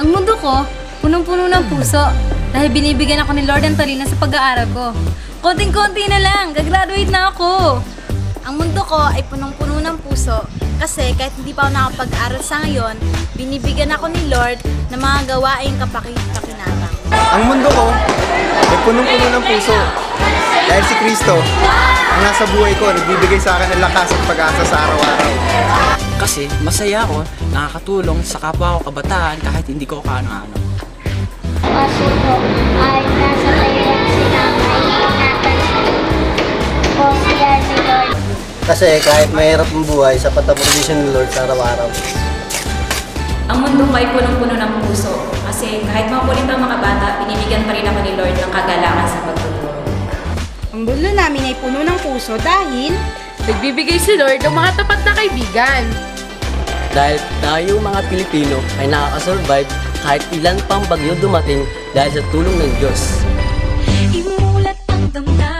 Ang mundo ko, punong-puno ng puso. Dahil binibigyan ako ni Lord ng talino sa pag-aaral ko. Konting-konti na lang, gagraduate na ako. Ang mundo ko ay punong-puno ng puso kasi kahit hindi pa ako nakapag-aral sa ngayon, binibigyan ako ni Lord ng mga gawaing kapaki-pakinabang. Ang mundo ko ay punong-puno ng puso. Dahil si Kristo, ang nasa buhay ko, nagbibigay sa akin ng lakas at pag-asa sa araw-araw. Kasi masaya ako, nakakatulong sa kapwa ko kabataan kahit hindi ko kaano-ano. Kaso po ay nasa tayo sila ay ingatan po sila ni Lord. Kasi kahit mahirap ang buhay, sapat ang provision ni Lord sa araw-araw. Ang mundo ko ay punong-puno ng puso kasi kahit makulit ang mga bata, binibigyan pa rin ako ni Lord ng pagtuturo. Ang bulo namin ay puno ng puso dahil nagbibigay si Lord ng mga tapat na kaibigan. Dahil tayo mga Pilipino ay nakakasurvive kahit ilan pang bagyo dumating dahil sa tulong ng Diyos. Imulat ang damdamin